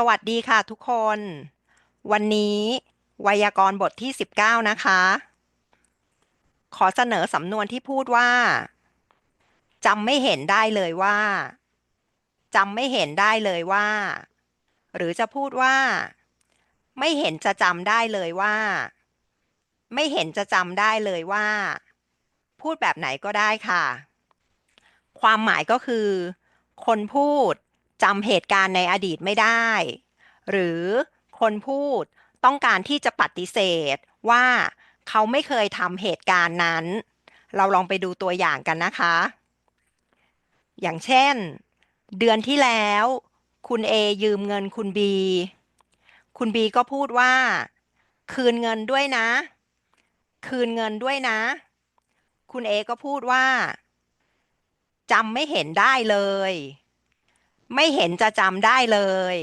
สวัสดีค่ะทุกคน วันนี้ไวยากรณ์บทที่ 19 นะคะ ขอเสนอสำนวนที่พูดว่าจำไม่เห็นได้เลยว่าจำไม่เห็นได้เลยว่า หรือจะพูดว่า ไม่เห็นจะจำได้เลยว่า ไม่เห็นจะจำได้เลยว่า พูดแบบไหนก็ได้ค่ะ ความหมายก็คือ คนพูด จำเหตุการณ์ในอดีตไม่ได้ หรือคนพูดต้องการที่จะปฏิเสธว่าเขาไม่เคยทำเหตุการณ์นั้น เราลองไปดูตัวอย่างกันนะคะ อย่างเช่น เดือนที่แล้ว คุณเอยืมเงินคุณบีคุณบีก็พูดว่า คืนเงินด้วยนะ คืนเงินด้วยนะ คุณเอก็พูดว่าจำไม่เห็นได้เลย ไม่เห็นจะจำได้เลย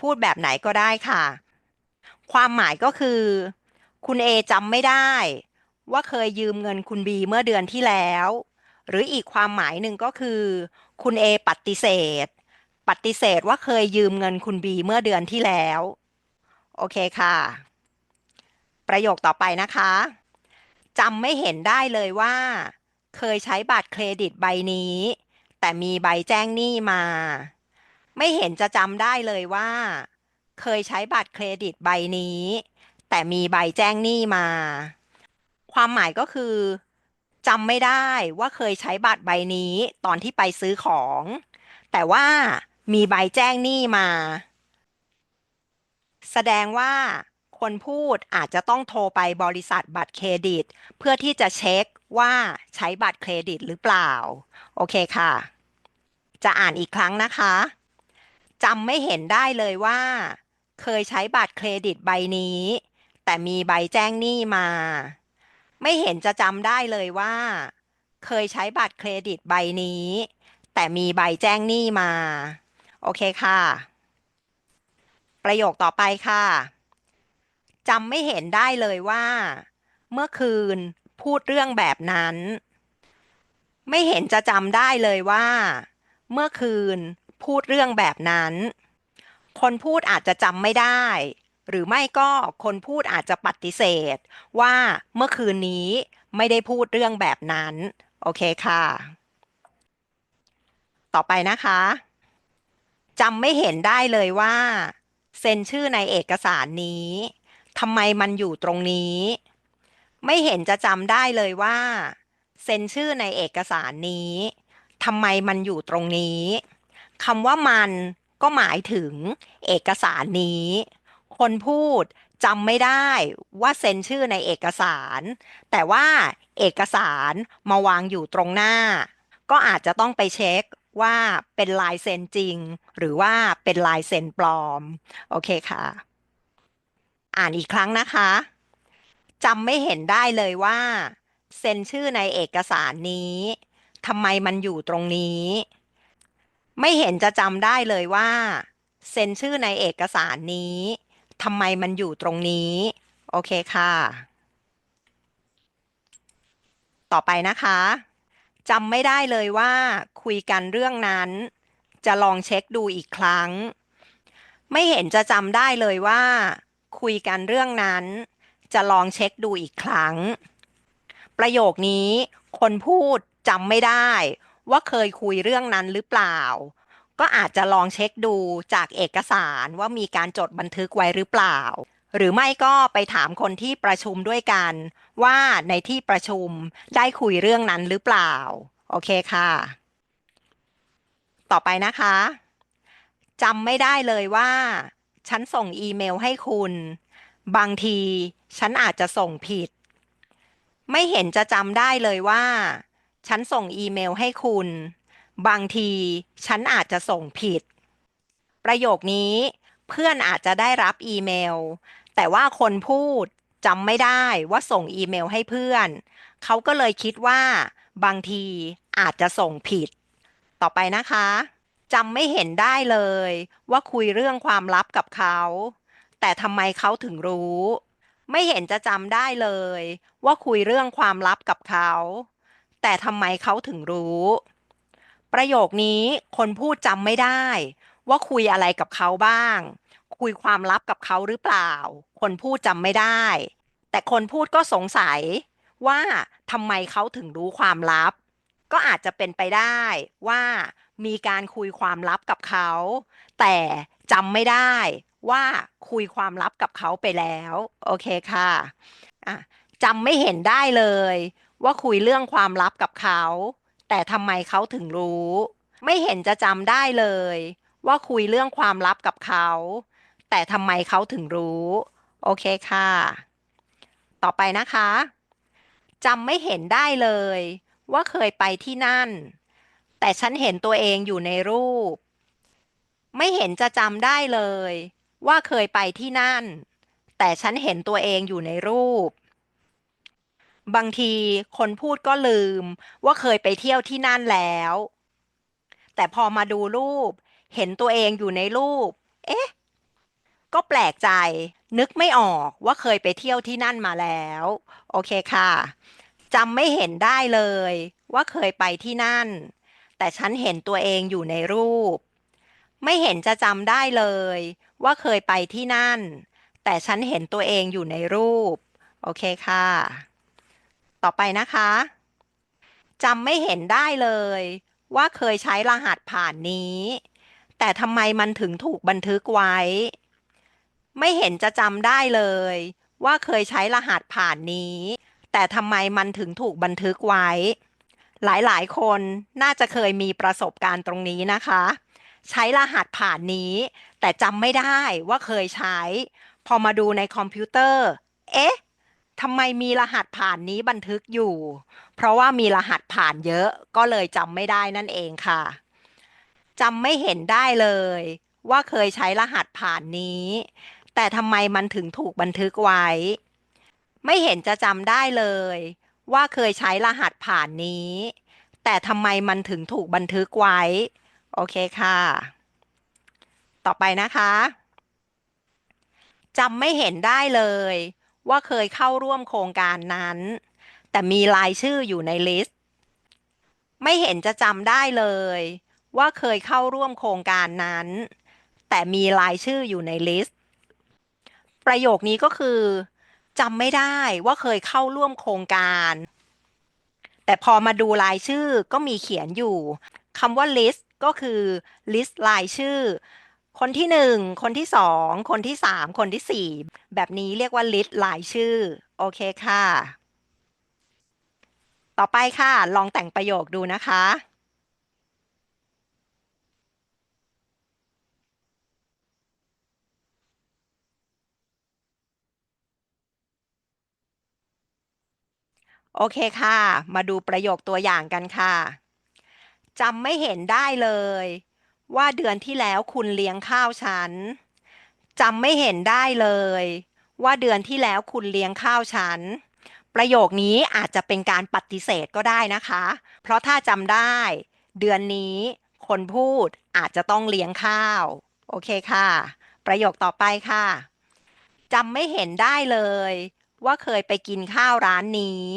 พูดแบบไหนก็ได้ค่ะ ความหมายก็คือ คุณเอจำไม่ได้ ว่าเคยยืมเงินคุณบีเมื่อเดือนที่แล้ว หรืออีกความหมายหนึ่งก็คือ คุณเอปฏิเสธ ปฏิเสธว่าเคยยืมเงินคุณบีเมื่อเดือนที่แล้ว โอเคค่ะ ประโยคต่อไปนะคะจำไม่เห็นได้เลยว่า เคยใช้บัตรเครดิตใบนี้ แต่มีใบแจ้งหนี้มา ไม่เห็นจะจำได้เลยว่า เคยใช้บัตรเครดิตใบนี้ แต่มีใบแจ้งหนี้มา ความหมายก็คือจำไม่ได้ว่าเคยใช้บัตรใบนี้ ตอนที่ไปซื้อของ แต่ว่ามีใบแจ้งหนี้มา แสดงว่าคนพูดอาจจะต้องโทรไปบริษัทบัตรเครดิต เพื่อที่จะเช็คว่าใช้บัตรเครดิตหรือเปล่า โอเคค่ะ จะอ่านอีกครั้งนะคะ จำไม่เห็นได้เลยว่า เคยใช้บัตรเครดิตใบนี้ แต่มีใบแจ้งหนี้มา ไม่เห็นจะจำได้เลยว่า เคยใช้บัตรเครดิตใบนี้ แต่มีใบแจ้งหนี้มา โอเคค่ะ ประโยคต่อไปค่ะจำไม่เห็นได้เลยว่า เมื่อคืนพูดเรื่องแบบนั้น ไม่เห็นจะจำได้เลยว่า เมื่อคืน พูดเรื่องแบบนั้น คนพูดอาจจะจำไม่ได้ หรือไม่ก็คนพูดอาจจะปฏิเสธ ว่าเมื่อคืนนี้ไม่ได้พูดเรื่องแบบนั้น โอเคค่ะ ต่อไปนะคะจำไม่เห็นได้เลยว่าเซ็นชื่อในเอกสารนี้ทำไมมันอยู่ตรงนี้ ไม่เห็นจะจำได้เลยว่าเซ็นชื่อในเอกสารนี้ทำไมมันอยู่ตรงนี้ คำว่ามันก็หมายถึงเอกสารนี้ คนพูดจำไม่ได้ว่าเซ็นชื่อในเอกสาร แต่ว่าเอกสารมาวางอยู่ตรงหน้า ก็อาจจะต้องไปเช็คว่าเป็นลายเซ็นจริง หรือว่าเป็นลายเซ็นปลอม โอเคค่ะ อ่านอีกครั้งนะคะจำไม่เห็นได้เลยว่า เซ็นชื่อในเอกสารนี้ทำไมมันอยู่ตรงนี้ ไม่เห็นจะจำได้เลยว่า เซ็นชื่อในเอกสารนี้ทำไมมันอยู่ตรงนี้ โอเคค่ะ ต่อไปนะคะจำไม่ได้เลยว่าคุยกันเรื่องนั้น จะลองเช็คดูอีกครั้ง ไม่เห็นจะจำได้เลยว่า คุยกันเรื่องนั้น จะลองเช็คดูอีกครั้ง ประโยคนี้ คนพูดจำไม่ได้ ว่าเคยคุยเรื่องนั้นหรือเปล่า ก็อาจจะลองเช็คดูจากเอกสารว่ามีการจดบันทึกไว้หรือเปล่า หรือไม่ก็ไปถามคนที่ประชุมด้วยกัน ว่าในที่ประชุมได้คุยเรื่องนั้นหรือเปล่า โอเคค่ะ ต่อไปนะคะจำไม่ได้เลยว่า ฉันส่งอีเมลให้คุณ บางที ฉันอาจจะส่งผิด ไม่เห็นจะจำได้เลยว่า ฉันส่งอีเมลให้คุณ บางที ฉันอาจจะส่งผิด ประโยคนี้ เพื่อนอาจจะได้รับอีเมล แต่ว่าคนพูดจำไม่ได้ว่าส่งอีเมลให้เพื่อน เขาก็เลยคิดว่า บางทีอาจจะส่งผิด ต่อไปนะคะจำไม่เห็นได้เลย ว่าคุยเรื่องความลับกับเขา แต่ทำไมเขาถึงรู้ ไม่เห็นจะจำได้เลย ว่าคุยเรื่องความลับกับเขา แต่ทำไมเขาถึงรู้ ประโยคนี้คนพูดจำไม่ได้ ว่าคุยอะไรกับเขาบ้าง คุยความลับกับเขาหรือเปล่า คนพูดจำไม่ได้ แต่คนพูดก็สงสัยว่าทำไมเขาถึงรู้ความลับ ก็อาจจะเป็นไปได้ว่ามีการคุยความลับกับเขา แต่จำไม่ได้ว่าคุยความลับกับเขาไปแล้ว โอเคค่ะะจำไม่เห็นได้เลย ว่าคุยเรื่องความลับกับเขา แต่ทำไมเขาถึงรู้ ไม่เห็นจะจำได้เลย ว่าคุยเรื่องความลับกับเขา แต่ทำไมเขาถึงรู้ โอเคค่ะ ต่อไปนะคะจำไม่เห็นได้เลย ว่าเคยไปที่นั่น แต่ฉันเห็นตัวเองอยู่ในรูป ไม่เห็นจะจำได้เลย ว่าเคยไปที่นั่น แต่ฉันเห็นตัวเองอยู่ในรูป บางทีคนพูดก็ลืมว่าเคยไปเที่ยวที่นั่นแล้ว แต่พอมาดูรูป เห็นตัวเองอยู่ในรูป เอ๊ะ ก็แปลกใจ นึกไม่ออกว่าเคยไปเที่ยวที่นั่นมาแล้ว โอเคค่ะจำไม่เห็นได้เลย ว่าเคยไปที่นั่น แต่ฉันเห็นตัวเองอยู่ในรูป ไม่เห็นจะจำได้เลย ว่าเคยไปที่นั่น แต่ฉันเห็นตัวเองอยู่ในรูป โอเคค่ะ ต่อไปนะคะจำไม่เห็นได้เลย ว่าเคยใช้รหัสผ่านนี้ แต่ทำไมมันถึงถูกบันทึกไว้ ไม่เห็นจะจำได้เลย ว่าเคยใช้รหัสผ่านนี้ แต่ทำไมมันถึงถูกบันทึกไว้ หลายๆ คนน่าจะเคยมีประสบการณ์ตรงนี้นะคะ ใช้รหัสผ่านนี้ แต่จำไม่ได้ว่าเคยใช้ พอมาดูในคอมพิวเตอร์ เอ๊ะ ทำไมมีรหัสผ่านนี้บันทึกอยู่ เพราะว่ามีรหัสผ่านเยอะก็เลยจำไม่ได้นั่นเองค่ะจำไม่เห็นได้เลย ว่าเคยใช้รหัสผ่านนี้ แต่ทำไมมันถึงถูกบันทึกไว้ ไม่เห็นจะจำได้เลย ว่าเคยใช้รหัสผ่านนี้ แต่ทำไมมันถึงถูกบันทึกไว้ โอเคค่ะ ต่อไปนะคะจำไม่เห็นได้เลย ว่าเคยเข้าร่วมโครงการนั้น แต่มีรายชื่ออยู่ในลิสต์ ไม่เห็นจะจำได้เลย ว่าเคยเข้าร่วมโครงการนั้น แต่มีรายชื่ออยู่ในลิสต์ ประโยคนี้ก็คือจำไม่ได้ว่าเคยเข้าร่วมโครงการ แต่พอมาดูรายชื่อก็มีเขียนอยู่คำว่า list ก็คือ list รายชื่อ คนที่หนึ่งคนที่สองคนที่สามคนที่สี่แบบนี้เรียกว่า list รายชื่อ โอเคค่ะ ต่อไปค่ะ ลองแต่งประโยคดูนะคะ โอเคค่ะ มาดูประโยคตัวอย่างกันค่ะจำไม่เห็นได้เลย ว่าเดือนที่แล้วคุณเลี้ยงข้าวฉันจำไม่เห็นได้เลย ว่าเดือนที่แล้วคุณเลี้ยงข้าวฉัน ประโยคนี้อาจจะเป็นการปฏิเสธก็ได้นะคะ เพราะถ้าจำได้ เดือนนี้คนพูดอาจจะต้องเลี้ยงข้าว โอเคค่ะ ประโยคต่อไปค่ะจำไม่เห็นได้เลย ว่าเคยไปกินข้าวร้านนี้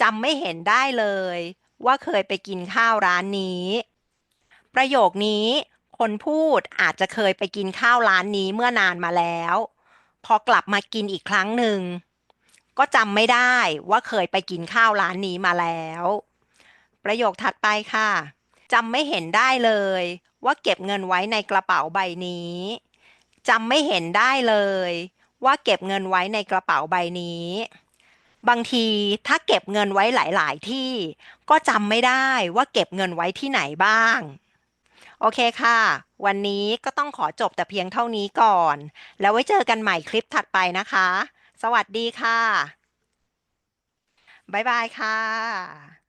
จำไม่เห็นได้เลย ว่าเคยไปกินข้าวร้านนี้ ประโยคนี้คนพูดอาจจะเคยไปกินข้าวร้านนี้เมื่อนานมาแล้ว พอกลับมากินอีกครั้งหนึ่ง ก็จำไม่ได้ว่าเคยไปกินข้าวร้านนี้มาแล้ว ประโยคถัดไปค่ะจำไม่เห็นได้เลย ว่าเก็บเงินไว้ในกระเป๋าใบนี้จำไม่เห็นได้เลย ว่าเก็บเงินไว้ในกระเป๋าใบนี้ บางทีถ้าเก็บเงินไว้หลาย ๆ ที่ ก็จำไม่ได้ว่าเก็บเงินไว้ที่ไหนบ้าง โอเคค่ะ วันนี้ก็ต้องขอจบแต่เพียงเท่านี้ก่อน แล้วไว้เจอกันใหม่คลิปถัดไปนะคะ สวัสดีค่ะ บ๊ายบายค่ะ